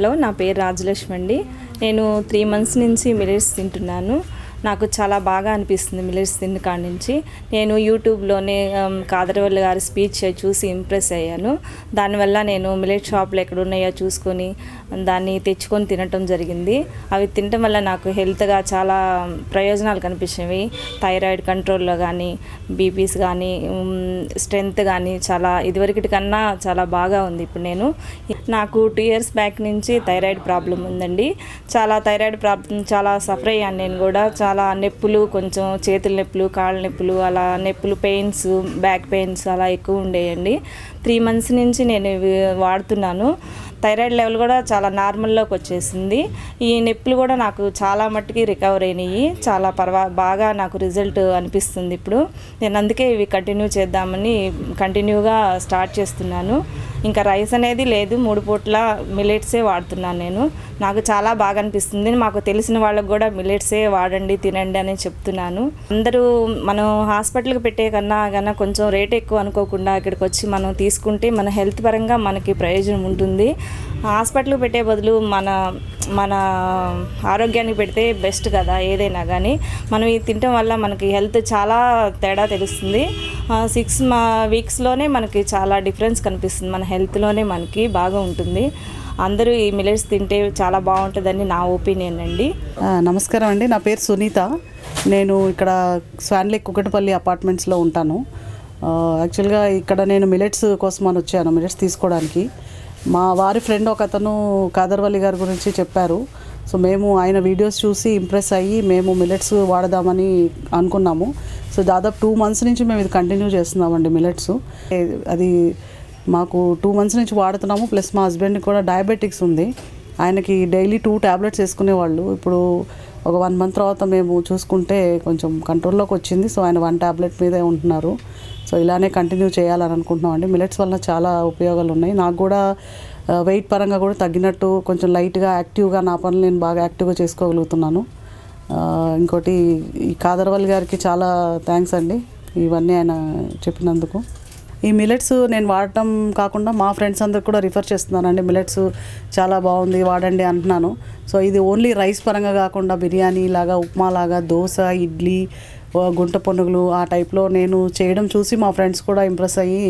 Hello నా పేరు రాజలక్ష్మి అండి. నేను త్రీ మంత్స్ నుంచి మిలెట్స్ తింటున్నాను. నాకు చాలా బాగా అనిపిస్తుంది మిలెట్స్ తిన్న కాడి నుంచి. నేను యూట్యూబ్లోనే కాదరవల్లి గారి స్పీచ్ చూసి ఇంప్రెస్ అయ్యాను. దానివల్ల నేను మిలెట్ షాప్లు ఎక్కడ ఉన్నాయో చూసుకొని దాన్ని తెచ్చుకొని తినటం జరిగింది. అవి తినటం వల్ల నాకు హెల్త్గా చాలా ప్రయోజనాలు కనిపించినవి. థైరాయిడ్ కంట్రోల్లో కానీ బీపీస్ కానీ స్ట్రెంగ్త్ కానీ చాలా ఇదివరకటి కన్నా చాలా బాగా ఉంది. ఇప్పుడు నేను నాకు టూ ఇయర్స్ బ్యాక్ నుంచి థైరాయిడ్ ప్రాబ్లం ఉందండి. చాలా థైరాయిడ్ ప్రాబ్లం చాలా సఫర్ అయ్యాను నేను కూడా. చాలా నొప్పులు కొంచెం చేతుల నొప్పులు కాళ్ళ నొప్పులు అలా నొప్పులు పెయిన్స్ బ్యాక్ పెయిన్స్ అలా ఎక్కువ ఉండేయండి. త్రీ మంత్స్ నుంచి నేను వాడుతున్నాను. థైరాయిడ్ లెవెల్ కూడా చాలా నార్మల్లోకి వచ్చేసింది. ఈ నొప్పులు కూడా నాకు చాలా మట్టుకి రికవర్ అయినాయి. చాలా పర్వా బాగా నాకు రిజల్ట్ అనిపిస్తుంది ఇప్పుడు. నేను అందుకే ఇవి కంటిన్యూ చేద్దామని కంటిన్యూగా స్టార్ట్ చేస్తున్నాను. ఇంకా రైస్ అనేది లేదు. మూడు పూట్ల మిలెట్సే వాడుతున్నాను నేను. నాకు చాలా బాగా అనిపిస్తుంది. మాకు తెలిసిన వాళ్ళకు కూడా మిలెట్సే వాడండి తినండి అని చెప్తున్నాను. అందరూ మనం హాస్పిటల్కి పెట్టే కన్నా కన్నా కొంచెం రేట్ ఎక్కువ అనుకోకుండా ఇక్కడికి వచ్చి మనం తీసుకుంటే మన హెల్త్ పరంగా మనకి ప్రయోజనం ఉంటుంది. హాస్పిటల్కి పెట్టే బదులు మన మన ఆరోగ్యానికి పెడితే బెస్ట్ కదా ఏదైనా కానీ. మనం ఇది తినటం వల్ల మనకి హెల్త్ చాలా తేడా తెలుస్తుంది. సిక్స్ మా వీక్స్లోనే మనకి చాలా డిఫరెన్స్ కనిపిస్తుంది. మన హెల్త్లోనే మనకి బాగా ఉంటుంది. అందరూ ఈ మిలెట్స్ తింటే చాలా బాగుంటుందని నా ఒపీనియన్ అండి. నమస్కారం అండి. నా పేరు సునీత. నేను ఇక్కడ స్వాన్లే కుకటపల్లి అపార్ట్మెంట్స్లో ఉంటాను. యాక్చువల్గా ఇక్కడ నేను మిలెట్స్ కోసం అని వచ్చాను మిలెట్స్ తీసుకోవడానికి. మా వారి ఫ్రెండ్ ఒక అతను కాదర్వల్లి గారి గురించి చెప్పారు. సో మేము ఆయన వీడియోస్ చూసి ఇంప్రెస్ అయ్యి మేము మిలెట్స్ వాడదామని అనుకున్నాము. సో దాదాపు టూ మంత్స్ నుంచి మేము ఇది కంటిన్యూ చేస్తున్నామండి మిలెట్స్ అది మాకు టూ మంత్స్ నుంచి వాడుతున్నాము. ప్లస్ మా హస్బెండ్కి కూడా డయాబెటిక్స్ ఉంది. ఆయనకి డైలీ టూ ట్యాబ్లెట్స్ వేసుకునేవాళ్ళు. ఇప్పుడు ఒక వన్ మంత్ తర్వాత మేము చూసుకుంటే కొంచెం కంట్రోల్లోకి వచ్చింది. సో ఆయన వన్ ట్యాబ్లెట్ మీదే ఉంటున్నారు. సో ఇలానే కంటిన్యూ చేయాలని అనుకుంటున్నాం అండి మిలెట్స్ వలన చాలా ఉపయోగాలు ఉన్నాయి నాకు కూడా వెయిట్ పరంగా కూడా తగ్గినట్టు కొంచెం లైట్గా యాక్టివ్గా నా పనులు నేను బాగా యాక్టివ్గా చేసుకోగలుగుతున్నాను. ఇంకోటి ఈ కాదర్వల్లి గారికి చాలా థ్యాంక్స్ అండి ఇవన్నీ ఆయన చెప్పినందుకు. ఈ మిలెట్స్ నేను వాడటం కాకుండా మా ఫ్రెండ్స్ అందరికి కూడా రిఫర్ చేస్తున్నానండి. మిలెట్స్ చాలా బాగుంది వాడండి అంటున్నాను. సో ఇది ఓన్లీ రైస్ పరంగా కాకుండా బిర్యానీ లాగా ఉప్మా లాగా దోశ ఇడ్లీ గుంట పొనుగులు ఆ టైప్లో నేను చేయడం చూసి మా ఫ్రెండ్స్ కూడా ఇంప్రెస్ అయ్యి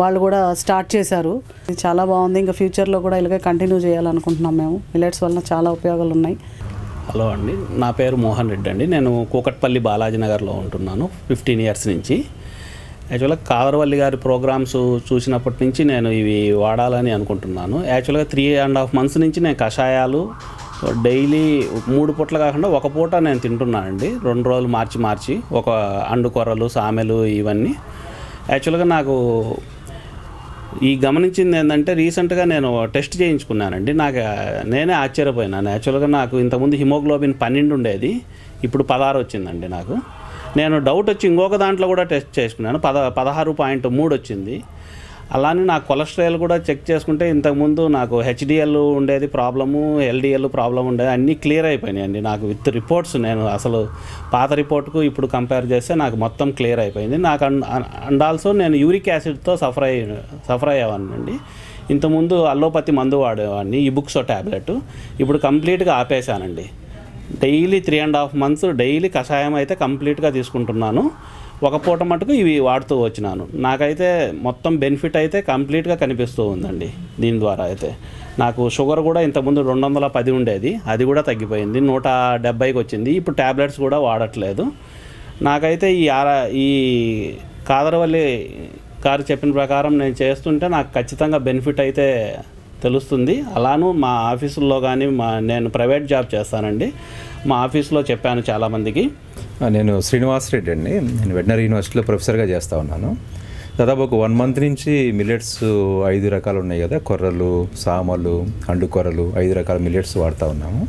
వాళ్ళు కూడా స్టార్ట్ చేశారు. ఇది చాలా బాగుంది. ఇంకా ఫ్యూచర్లో కూడా ఇలాగే కంటిన్యూ చేయాలనుకుంటున్నాం మేము. మిలెట్స్ వలన చాలా ఉపయోగాలు ఉన్నాయి హలో అండి. నా పేరు మోహన్ రెడ్డి అండి. నేను కూకట్పల్లి బాలాజీనగర్లో ఉంటున్నాను ఫిఫ్టీన్ ఇయర్స్ నుంచి. యాక్చువల్గా కాదరవల్లి గారి ప్రోగ్రామ్స్ చూసినప్పటి నుంచి నేను ఇవి వాడాలని అనుకుంటున్నాను. యాక్చువల్గా త్రీ అండ్ హాఫ్ మంత్స్ నుంచి నేను కషాయాలు సో డైలీ మూడు పూటలు కాకుండా ఒక పూట నేను తింటున్నానండి. రెండు రోజులు మార్చి మార్చి ఒక అండుకొరలు సామెలు ఇవన్నీ. యాక్చువల్గా నాకు ఈ గమనించింది ఏంటంటే రీసెంట్గా నేను టెస్ట్ చేయించుకున్నానండి. నాకు నేనే ఆశ్చర్యపోయినాను. యాక్చువల్గా నాకు ఇంతకుముందు హిమోగ్లోబిన్ పన్నెండు ఉండేది. ఇప్పుడు పదహారు వచ్చిందండి నాకు. నేను డౌట్ వచ్చి ఇంకొక దాంట్లో కూడా టెస్ట్ చేసుకున్నాను. పద పదహారు పాయింట్ మూడు వచ్చింది. అలానే నా కొలెస్ట్రాల్ కూడా చెక్ చేసుకుంటే ఇంతకుముందు నాకు హెచ్డిఎల్ ఉండేది ప్రాబ్లము ఎల్డిఎల్ ప్రాబ్లం ఉండేది అన్నీ క్లియర్ అయిపోయినాయండి. నాకు విత్ రిపోర్ట్స్ నేను అసలు పాత రిపోర్ట్కు ఇప్పుడు కంపేర్ చేస్తే నాకు మొత్తం క్లియర్ అయిపోయింది. నాకు అండ్ అండ్ ఆల్సో నేను యూరిక్ యాసిడ్తో సఫర్ అయ్యి సఫర్ అయ్యేవాడినండి. ఇంతకుముందు అల్లోపతి మందు వాడేవాడిని ఈ బుక్స్ ట్యాబ్లెట్ ఇప్పుడు కంప్లీట్గా ఆపేశానండి. Daily three and half months daily కషాయం అయితే కంప్లీట్గా తీసుకుంటున్నాను. ఒక పూట మటుకు ఇవి వాడుతూ వచ్చినాను. నాకైతే మొత్తం బెనిఫిట్ అయితే కంప్లీట్గా కనిపిస్తూ ఉందండి దీని ద్వారా అయితే. నాకు షుగర్ కూడా ఇంతకుముందు రెండు వందల పది ఉండేది. అది కూడా తగ్గిపోయింది. నూట డెబ్బైకి వచ్చింది. ఇప్పుడు ట్యాబ్లెట్స్ కూడా వాడట్లేదు. నాకైతే ఈ ఆర ఈ కాదరవల్లి గారు చెప్పిన ప్రకారం నేను చేస్తుంటే నాకు ఖచ్చితంగా బెనిఫిట్ అయితే తెలుస్తుంది. అలాను మా ఆఫీసుల్లో కానీ మా నేను ప్రైవేట్ జాబ్ చేస్తానండి. మా ఆఫీస్లో చెప్పాను చాలామందికి. నేను శ్రీనివాస్ రెడ్డి అండి. నేను వెటనరీ యూనివర్సిటీలో ప్రొఫెసర్గా చేస్తూ ఉన్నాను. దాదాపు ఒక వన్ మంత్ నుంచి మిల్లెట్స్ ఐదు రకాలు ఉన్నాయి కదా. కొర్రలు సామలు అండు కొర్రలు ఐదు రకాల మిల్లెట్స్ వాడుతూ ఉన్నాము.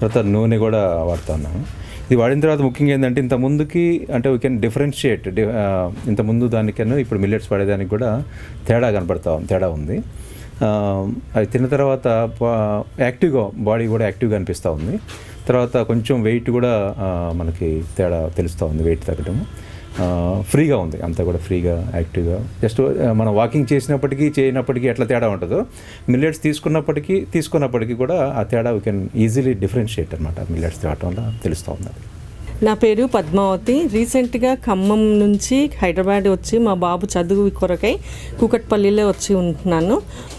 తర్వాత నూనె కూడా వాడుతూ ఉన్నాము. ఇది వాడిన తర్వాత ముఖ్యంగా ఏంటంటే ఇంత ముందుకి అంటే వీ కెన్ డిఫరెన్షియేట్ ఇంత ముందు దానికన్నా ఇప్పుడు మిల్లెట్స్ వాడేదానికి కూడా తేడా కనపడతా తేడా ఉంది. అది తిన్న తర్వాత యాక్టివ్గా బాడీ కూడా యాక్టివ్గా అనిపిస్తూ ఉంది. తర్వాత కొంచెం వెయిట్ కూడా మనకి తేడా తెలుస్తూ ఉంది వెయిట్ తగ్గడము ఫ్రీగా ఉంది. అంతా కూడా ఫ్రీగా యాక్టివ్గా. జస్ట్ మనం వాకింగ్ చేసినప్పటికీ చేయనప్పటికీ ఎట్లా తేడా ఉంటుందో మిల్లెట్స్ తీసుకున్నప్పటికీ తీసుకున్నప్పటికీ కూడా ఆ తేడా వీ కెన్ ఈజీలీ డిఫరెన్షియేట్ అనమాట మిల్లెట్స్ తేవటం వల్ల తెలుస్తూ ఉంది అది. నా పేరు పద్మావతి. రీసెంట్గా ఖమ్మం నుంచి హైదరాబాద్ వచ్చి మా బాబు చదువు కొరకై కూకట్పల్లిలో వచ్చి ఉంటున్నాను.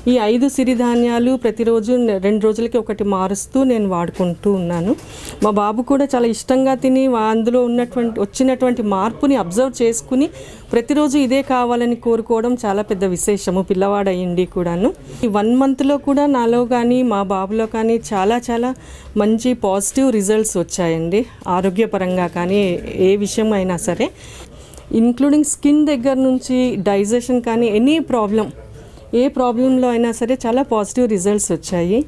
ఈ ఐదు సిరిధాన్యాలు ప్రతిరోజు రెండు రోజులకి ఒకటి మారుస్తూ నేను వాడుకుంటూ ఉన్నాను. మా బాబు కూడా చాలా ఇష్టంగా తిని అందులో ఉన్నటువంటి వచ్చినటువంటి మార్పుని అబ్జర్వ్ చేసుకుని ప్రతిరోజు ఇదే కావాలని కోరుకోవడం చాలా పెద్ద విశేషము. పిల్లవాడు అయ్యింది కూడాను. ఈ వన్ మంత్లో కూడా నాలో కానీ మా బాబులో కానీ చాలా చాలా మంచి పాజిటివ్ రిజల్ట్స్ వచ్చాయండి. ఆరోగ్యపరంగా కానీ ఏ విషయం అయినా సరే ఇంక్లూడింగ్ స్కిన్ దగ్గర నుంచి డైజెషన్ కానీ ఎనీ ప్రాబ్లం ఏ ప్రాబ్లంలో అయినా సరే చాలా పాజిటివ్ రిజల్ట్స్ వచ్చాయి.